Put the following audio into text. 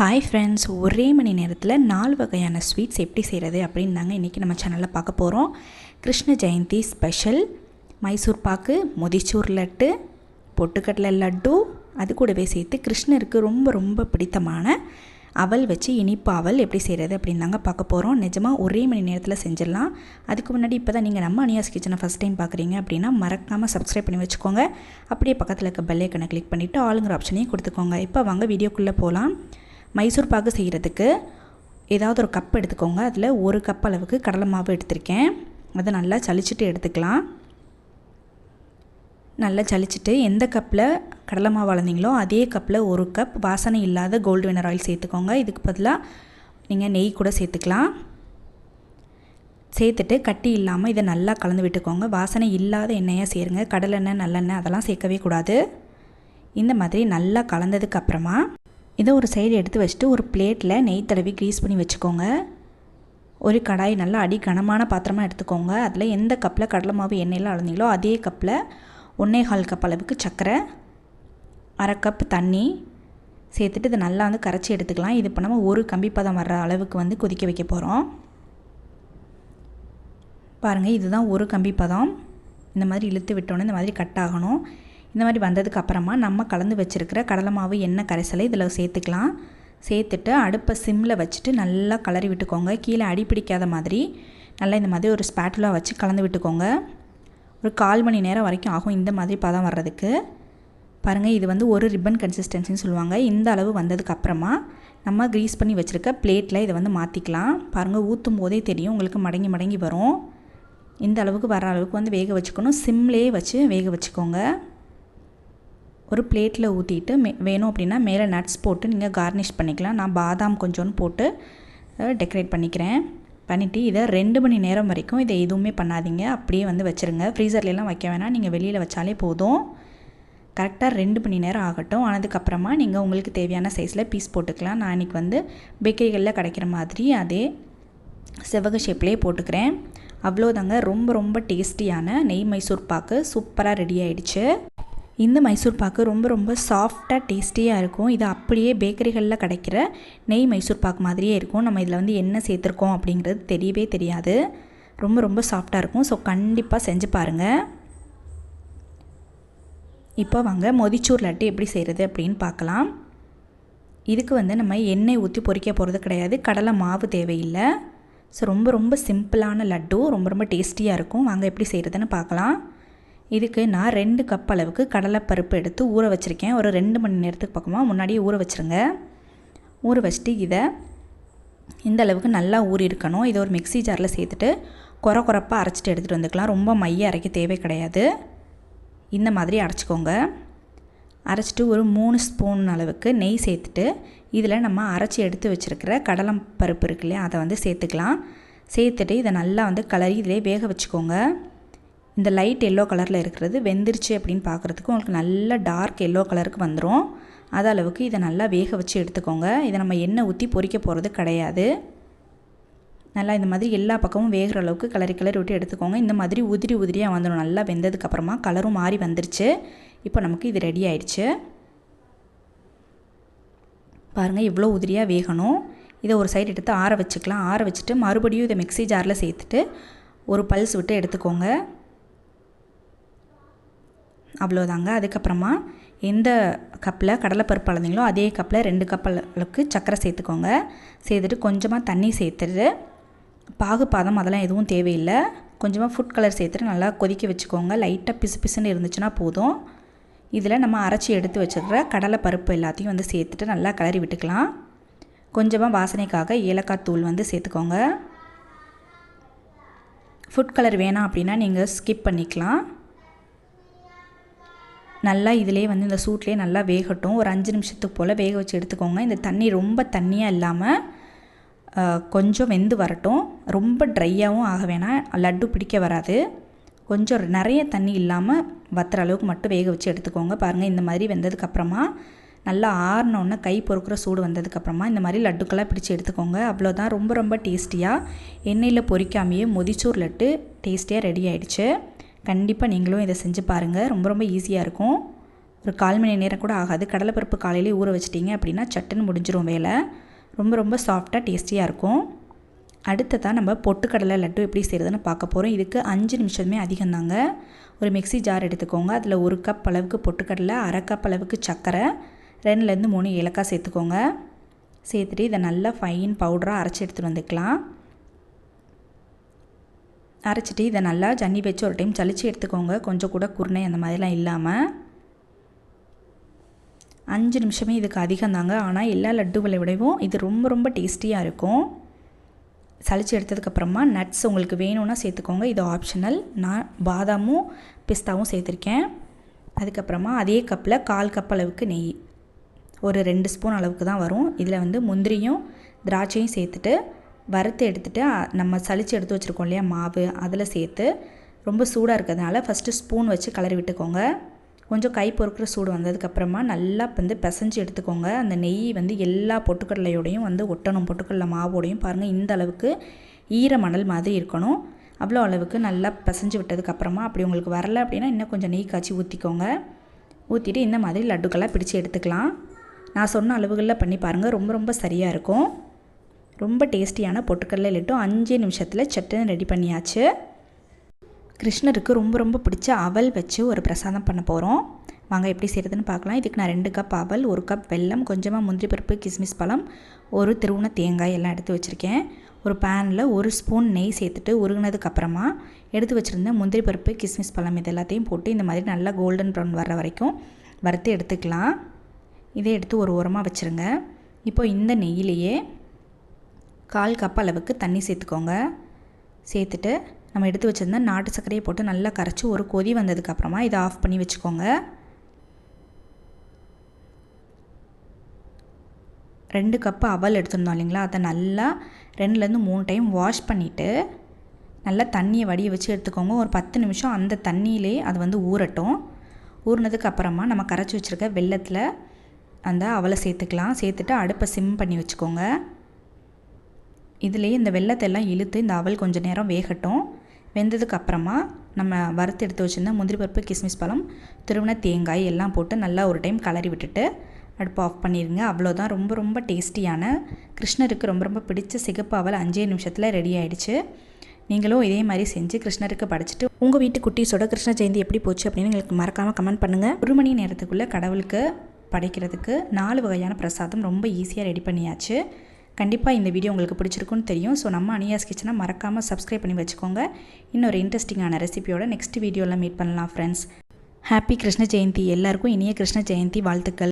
Hi friends ஒரே மணி நேரத்தில் நாலு வகையான ஸ்வீட்ஸ் எப்படி செய்கிறது அப்படின்னு இன்றைக்கி நம்ம சேனலில் பார்க்க போகிறோம் கிருஷ்ண ஜெயந்தி ஸ்பெஷல் மைசூர் பாக்கு முதிச்சூர் லட்டு பொட்டுக்கடலை லட்டு அது கூடவே சேர்த்து கிருஷ்ணருக்கு ரொம்ப ரொம்ப பிடித்தமான அவல் வச்சு இனிப்பு அவல் எப்படி செய்கிறது அப்படின்னு தாங்க பார்க்க போகிறோம் நிஜமாக ஒரே மணி நேரத்தில் செஞ்சிடலாம். அதுக்கு முன்னாடி இப்போ தான் நீங்கள் நம்ம அனியாஸ் கிச்சனை ஃபஸ்ட் டைம் பார்க்குறீங்க அப்படின்னா மறக்காமல் சப்ஸ்கிரைப் பண்ணி வச்சுக்கோங்க. அப்படியே பக்கத்தில் இருக்க பெல்லைக்கனை கிளிக் பண்ணிவிட்டு ஆளுங்கிற ஆப்ஷனையும் கொடுத்துக்கோங்க. இப்போ வாங்க வீடியோக்குள்ளே போகலாம் மைசூர் பாகு செய்கிறதுக்கு ஏதாவது ஒரு கப் எடுத்துக்கோங்க. அதில் ஒரு கப் அளவுக்கு கடலை மாவு எடுத்திருக்கேன். அதை நல்லா சளிச்சிட்டு எடுத்துக்கலாம். நல்லா சளிச்சிட்டு எந்த கப்பில் கடலை மாவு வளர்ந்தீங்களோ அதே கப்பில் ஒரு கப் வாசனை இல்லாத கோல்டு வினர் ஆயில் சேர்த்துக்கோங்க. இதுக்கு பதிலாக நீங்கள் நெய் கூட சேர்த்துக்கலாம். சேர்த்துட்டு கட்டி இல்லாமல் இதை நல்லா கலந்து விட்டுக்கோங்க. வாசனை இல்லாத எண்ணெயாக சேருங்க. கடலெண்ணெய் நல்லெண்ணெய் அதெல்லாம் சேர்க்கவே கூடாது. இந்த மாதிரி நல்லா கலந்ததுக்கு அப்புறமா இதை ஒரு சைடு எடுத்து வச்சுட்டு ஒரு பிளேட்டில் நெய் தடவி க்ரீஸ் பண்ணி வச்சுக்கோங்க. ஒரு கடாய் நல்லா அடி கனமான பாத்திரமாக எடுத்துக்கோங்க. அதில் எந்த கப்பில் கடலை மாவு எண்ணெயில் அளந்தீங்களோ அதே கப்பில் ஒன்றே கால் கப் அளவுக்கு சர்க்கரை அரை கப் தண்ணி சேர்த்துட்டு இதை நல்லா வந்து கரைச்சி எடுத்துக்கலாம். இது இப்போ நம்ம ஒரு கம்பி பதம் வர்ற அளவுக்கு வந்து கொதிக்க வைக்க போகிறோம் பாருங்கள் இதுதான் ஒரு கம்பி பதம். இந்த மாதிரி இழுத்து விட்டோன்னே இந்த மாதிரி கட் ஆகணும். இந்த மாதிரி வந்ததுக்கு அப்புறமா நம்ம கலந்து வச்சுருக்கிற கடலை மாவு எண்ணெய் கரைசலை இதில் சேர்த்துக்கலாம். சேர்த்துட்டு அடுப்பை சிம்மில் வச்சுட்டு நல்லா கலரி விட்டுக்கோங்க. கீழே அடி பிடிக்காத மாதிரி நல்லா இந்த மாதிரி ஒரு ஸ்பேட்டுலாக வச்சு கலந்து விட்டுக்கோங்க. ஒரு கால் மணி நேரம் வரைக்கும் ஆகும் இந்த மாதிரி பதம் வர்றதுக்கு. பாருங்கள் இது வந்து ஒரு ரிப்பன் கன்சிஸ்டன்சின்னு சொல்லுவாங்க. இந்த அளவு வந்ததுக்கு அப்புறமா நம்ம க்ரீஸ் பண்ணி வச்சுருக்க பிளேட்டில் இதை வந்து மாற்றிக்கலாம் பாருங்கள் ஊற்றும் போதே தெரியும். உங்களுக்கு மடங்கி மடங்கி வரும். இந்த அளவுக்கு வர அளவுக்கு வந்து வேக வச்சுக்கணும். சிம்லேயே வச்சு வேக வச்சுக்கோங்க. ஒரு பிளேட்டில் ஊற்றிட்டு மே வேணும் அப்படின்னா மேலே நட்ஸ் போட்டு நீங்கள் கார்னிஷ் பண்ணிக்கலாம். நான் பாதாம் கொஞ்சோன்னு போட்டு டெக்கரேட் பண்ணிக்கிறேன். பண்ணிவிட்டு இதை ரெண்டு மணி நேரம் வரைக்கும் இதை எதுவுமே பண்ணாதீங்க. அப்படியே வந்து வச்சுருங்க. ஃப்ரீசர்லாம் வைக்க வேணாம். நீங்கள் வெளியில் வச்சாலே போதும். கரெக்டாக ரெண்டு மணி நேரம் ஆகட்டும். ஆனதுக்கப்புறமா நீங்கள் உங்களுக்கு தேவையான சைஸில் பீஸ் போட்டுக்கலாம். நான் இன்றைக்கி வந்து பேக்கரிகளில் கிடைக்கிற மாதிரி அதே செவ்வக ஷேப்லேயே போட்டுக்கிறேன். அவ்வளோதாங்க ரொம்ப ரொம்ப டேஸ்டியான நெய் மைசூர் பாக்கு சூப்பராக ரெடி ஆகிடுச்சு இந்த மைசூர் பாக்கு ரொம்ப ரொம்ப சாஃப்டாக டேஸ்டியாக இருக்கும். இது அப்படியே பேக்கரிகளில் கிடைக்கிற நெய் மைசூர் பாக்கு மாதிரியே இருக்கும். நம்ம இதில் வந்து என்ன சேர்த்துருக்கோம் அப்படிங்கிறது தெரியவே தெரியாது. ரொம்ப ரொம்ப சாஃப்டாக இருக்கும். ஸோ கண்டிப்பாக செஞ்சு பாருங்கள் இப்போ வாங்க மொதிச்சூர் லட்டு எப்படி செய்கிறது அப்படின்னு பார்க்கலாம். இதுக்கு வந்து நம்ம எண்ணெய் ஊற்றி பொறிக்க போகிறது கிடையாது. கடலை மாவு தேவையில்லை. ஸோ ரொம்ப ரொம்ப சிம்பிளான லட்டு. ரொம்ப ரொம்ப டேஸ்டியாக இருக்கும். வாங்க எப்படி செய்கிறதுன்னு பார்க்கலாம். இதுக்கு நான் ரெண்டு கப் அளவுக்கு கடலைப்பருப்பு எடுத்து ஊற வச்சுருக்கேன். ஒரு ரெண்டு மணி நேரத்துக்கு பக்கமாக முன்னாடியே ஊற வச்சுருங்க. ஊற வச்சுட்டு இதை இந்த அளவுக்கு நல்லா ஊறி இருக்கணும். இதை ஒரு மிக்சி ஜாரில் சேர்த்துட்டு குறை குறைப்பாக அரைச்சிட்டு எடுத்துகிட்டு வந்துக்கலாம். ரொம்ப மைய அரைக்க தேவை கிடையாது. இந்த மாதிரி அரைச்சிக்கோங்க. அரைச்சிட்டு ஒரு மூணு ஸ்பூன் அளவுக்கு நெய் சேர்த்துட்டு இதில் நம்ம அரைச்சி எடுத்து வச்சுருக்கிற கடலம் பருப்பு இருக்கு இல்லையா அதை வந்து சேர்த்துக்கலாம். சேர்த்துட்டு இதை நல்லா வந்து கலரி இதிலே வேக வச்சுக்கோங்க. இந்த லைட் எல்லோ கலரில் இருக்கிறது வெந்துருச்சு அப்படின்னு பார்க்குறதுக்கு உங்களுக்கு நல்ல டார்க் எல்லோ கலருக்கு வந்துடும் அது அளவுக்கு இதை நல்லா வேக வச்சு எடுத்துக்கோங்க. இதை நம்ம எண்ணெய் ஊற்றி பொறிக்க போகிறது கிடையாது. நல்லா இந்த மாதிரி எல்லா பக்கமும் வேகிற அளவுக்கு கலரி கலரி விட்டு எடுத்துக்கோங்க. இந்த மாதிரி உதிரி உதிரியாக வந்துடும் நல்லா வெந்ததுக்கப்புறமா கலரும் மாறி வந்துருச்சு. இப்போ நமக்கு இது ரெடி ஆயிடுச்சு. பாருங்கள் இவ்வளோ உதிரியாக வேகணும். இதை ஒரு சைடு எடுத்து ஆற வச்சுக்கலாம். ஆற வச்சுட்டு மறுபடியும் இதை மிக்ஸி ஜாரில் சேர்த்துட்டு ஒரு பல்ஸ் விட்டு எடுத்துக்கோங்க. அவ்வளோதாங்க அதுக்கப்புறமா எந்த கப்பில் கடலைப்பருப்பு அளந்தீங்களோ அதே கப்பில் ரெண்டு கப் அளவுக்கு சர்க்கரை சேர்த்துக்கோங்க. சேர்த்துட்டு கொஞ்சமாக தண்ணி சேர்த்துட்டு பாகு பாதம் அதெல்லாம் எதுவும் தேவையில்லை. கொஞ்சமாக ஃபுட் கலர் சேர்த்துட்டு நல்லா கொதிக்க வச்சுக்கோங்க. லைட்டாக பிசு பிசுன்னு இருந்துச்சுன்னா போதும். இதில் நம்ம அரைச்சி எடுத்து வச்சுக்கிற கடலை பருப்பு எல்லாத்தையும் வந்து சேர்த்துட்டு நல்லா கிளறி விட்டுக்கலாம். கொஞ்சமாக வாசனைக்காக ஏலக்காய் தூள் வந்து சேர்த்துக்கோங்க. ஃபுட் கலர் வேணாம் அப்படின்னா நீங்கள் ஸ்கிப் பண்ணிக்கலாம். நல்லா இதிலே வந்து இந்த சூட்லேயே நல்லா வேகட்டும். ஒரு அஞ்சு நிமிஷத்துக்கு போல் வேக வச்சு எடுத்துக்கோங்க. இந்த தண்ணி ரொம்ப தண்ணியாக இல்லாமல் கொஞ்சம் வெந்து வரட்டும். ரொம்ப ட்ரையாகவும் ஆக வேணாம். லட்டு பிடிக்க வராது. கொஞ்சம் நிறைய தண்ணி இல்லாமல் வத்துற அளவுக்கு மட்டும் வேக வச்சு எடுத்துக்கோங்க. பாருங்கள் இந்த மாதிரி வெந்ததுக்கப்புறமா நல்லா ஆறினோன்னே கை பொறுக்கிற சூடு வந்ததுக்கப்புறமா இந்த மாதிரி லட்டுக்கெல்லாம் பிடிச்சி எடுத்துக்கோங்க. அவ்வளோதான் ரொம்ப ரொம்ப டேஸ்டியாக எண்ணெயில் பொரிக்காமையே மொதிச்சூர் லட்டு டேஸ்டியாக ரெடி ஆகிடுச்சு கண்டிப்பாக நீங்களும் இதை செஞ்சு பாருங்கள் ரொம்ப ரொம்ப ஈஸியாக இருக்கும். ஒரு கால் மணி நேரம் கூட ஆகாது. கடலைப்பருப்பு காலையிலே ஊற வச்சிட்டிங்க அப்படின்னா சட்டுன்னு முடிஞ்சிரும் வேலை. ரொம்ப ரொம்ப சாஃப்டாக டேஸ்டியாக இருக்கும். அடுத்ததாக நம்ம பொட்டுக்கடலை லட்டு எப்படி செய்கிறதுன்னு பார்க்க போகிறோம் இதுக்கு அஞ்சு நிமிஷமே அதிகம்தாங்க ஒரு மிக்சி ஜார் எடுத்துக்கோங்க. அதில் ஒரு கப் அளவுக்கு பொட்டுக்கடலை அரை கப் அளவுக்கு சர்க்கரை ரெண்டுலேருந்து மூணு ஏலக்காய் சேர்த்துக்கோங்க. சேர்த்துட்டு இதை நல்லா ஃபைன் பவுடராக அரைச்சி எடுத்துகிட்டு வந்துக்கலாம். அரைச்சிட்டு இதை நல்லா ஜன்னி வச்சு ஒரு டைம் சளிச்சு எடுத்துக்கோங்க. கொஞ்சம் கூட குருணை அந்த மாதிரிலாம் இல்லாமல் அஞ்சு நிமிஷமே இதுக்கு அதிகம் தாங்க. ஆனால் எல்லா லட்டுகளை விடவும் இது ரொம்ப ரொம்ப டேஸ்டியாக இருக்கும். சளிச்சு எடுத்ததுக்கப்புறமா நட்ஸ் உங்களுக்கு வேணும்னா சேர்த்துக்கோங்க. இது ஆப்ஷனல். நான் பாதாமும் பிஸ்தாவும் சேர்த்துருக்கேன். அதுக்கப்புறமா அதே கப்பில் கால் கப் அளவுக்கு நெய். ஒரு ரெண்டு ஸ்பூன் அளவுக்கு தான் வரும். இதில் வந்து முந்திரியும் திராட்சையும் சேர்த்துட்டு வறுத்து எடுத்துகிட்டு நம்ம சளிச்சு எடுத்து வச்சுருக்கோம் இல்லையா மாவு அதில் சேர்த்து ரொம்ப சூடாக இருக்கிறதுனால ஃபஸ்ட்டு ஸ்பூன் வச்சு கலரி விட்டுக்கோங்க. கொஞ்சம் கை பொறுக்கிற சூடு வந்ததுக்கப்புறமா நல்லா வந்து பிசைஞ்சு எடுத்துக்கோங்க. அந்த நெய் வந்து எல்லா பொட்டுக்கடலையோடையும் வந்து ஒட்டணும் பொட்டுக்கடலை மாவோடையும் பாருங்கள் இந்த அளவுக்கு ஈர மணல் மாதிரி இருக்கணும். அவ்வளோ அளவுக்கு நல்லா பிசைஞ்சு விட்டதுக்கப்புறமா அப்படி உங்களுக்கு வரல அப்படின்னா இன்னும் கொஞ்சம் நெய் காய்ச்சி ஊற்றிக்கோங்க ஊற்றிட்டு இந்த மாதிரி லட்டுக்கெல்லாம் பிடிச்சி எடுத்துக்கலாம். நான் சொன்ன அளவுகளில் பண்ணி பாருங்கள் ரொம்ப ரொம்ப சரியாக இருக்கும். ரொம்ப டேஸ்டியான பொட்டுக்கடலை லட்டும் அஞ்சு நிமிஷத்தில் சட்டுன்னு ரெடி பண்ணியாச்சு. கிருஷ்ணருக்கு ரொம்ப ரொம்ப பிடிச்ச அவல் வச்சு ஒரு பிரசாதம் பண்ண போகிறோம் வாங்க எப்படி செய்கிறதுன்னு பார்க்கலாம். இதுக்கு நான் ரெண்டு கப் அவல் ஒரு கப் வெல்லம் கொஞ்சமாக முந்திரி பருப்பு கிஸ்மிஸ் பழம் ஒரு திருவுண தேங்காய் எல்லாம் எடுத்து வச்சுருக்கேன். ஒரு பேனில் ஒரு ஸ்பூன் நெய் சேர்த்துட்டு உருகினதுக்கப்புறமா எடுத்து வச்சுருந்த முந்திரி பருப்பு கிஸ்மிஸ் பழம் இது எல்லாத்தையும் போட்டு இந்த மாதிரி நல்லா கோல்டன் ப்ரௌன் வர்ற வரைக்கும் வறுத்து எடுத்துக்கலாம். இதை எடுத்து ஒரு உரமாக வச்சுருங்க. இப்போ இந்த நெய்யிலேயே கால் கப் அளவுக்கு தண்ணி சேர்த்துக்கோங்க. சேர்த்துட்டு நம்ம எடுத்து வச்சுருந்த நாட்டு சர்க்கரையை போட்டு நல்லா கரைச்சி ஒரு கொதி வந்ததுக்கப்புறமா இதை ஆஃப் பண்ணி வச்சுக்கோங்க. ரெண்டு கப்பு அவல் எடுத்துருந்தோம் இல்லைங்களா? அதை நல்லா ரெண்டுலேருந்து மூணு டைம் வாஷ் பண்ணிவிட்டு நல்லா தண்ணியை வடிய வச்சு எடுத்துக்கோங்க. ஒரு பத்து நிமிஷம் அந்த தண்ணியிலே அது வந்து ஊறட்டும். ஊறினதுக்கு அப்புறமா நம்ம கரைச்சி வச்சுருக்க வெள்ளத்தில் அந்த அவலை சேர்த்துக்கலாம். சேர்த்துட்டு அடுப்பை சிம் பண்ணி வச்சுக்கோங்க. இதுலேயே இந்த வெள்ளத்தை எல்லாம் இழுத்து இந்த அவல் கொஞ்சம் நேரம் வேகட்டும். வெந்ததுக்கு அப்புறமா நம்ம வறுத்து எடுத்து வச்சுருந்த முந்திரி பருப்பு கிஸ்மிஸ் பழம் திருவண தேங்காய் எல்லாம் போட்டு நல்லா ஒரு டைம் கலரி விட்டுட்டு அடுப்பு ஆஃப் பண்ணிடுங்க அவ்வளோதான் ரொம்ப ரொம்ப டேஸ்டியான கிருஷ்ணருக்கு ரொம்ப ரொம்ப பிடிச்ச சிகப்பு அவல் அஞ்சே நிமிஷத்தில் ரெடி ஆகிடுச்சு நீங்களும் இதே மாதிரி செஞ்சு கிருஷ்ணருக்கு படைச்சிட்டு உங்கள் வீட்டு குட்டீஸோட கிருஷ்ண ஜெயந்தி எப்படி போச்சு அப்படின்னு எங்களுக்கு மறக்காமல் கமெண்ட் பண்ணுங்கள் ஒரு மணி நேரத்துக்குள்ளே கடவுளுக்கு படைக்கிறதுக்கு நாலு வகையான பிரசாதம் ரொம்ப ஈஸியாக ரெடி பண்ணியாச்சு. கண்டிப்பாக இந்த வீடியோ உங்களுக்கு பிடிச்சிருக்குன்னு தெரியும். ஸோ நம்ம அனியாஸ் கிச்சனை மறக்காமல் சப்ஸ்கிரைப் பண்ணி வச்சுக்கோங்க. இன்னொரு இன்ட்ரெஸ்டிங்கான ரெசிபியோட நெக்ஸ்ட் வீடியோவில் மீட் பண்ணலாம் ஃப்ரெண்ட்ஸ் ஹாப்பி கிருஷ்ண ஜெயந்தி எல்லாருக்கும் இனிய கிருஷ்ண ஜெயந்தி வாழ்த்துக்கள்.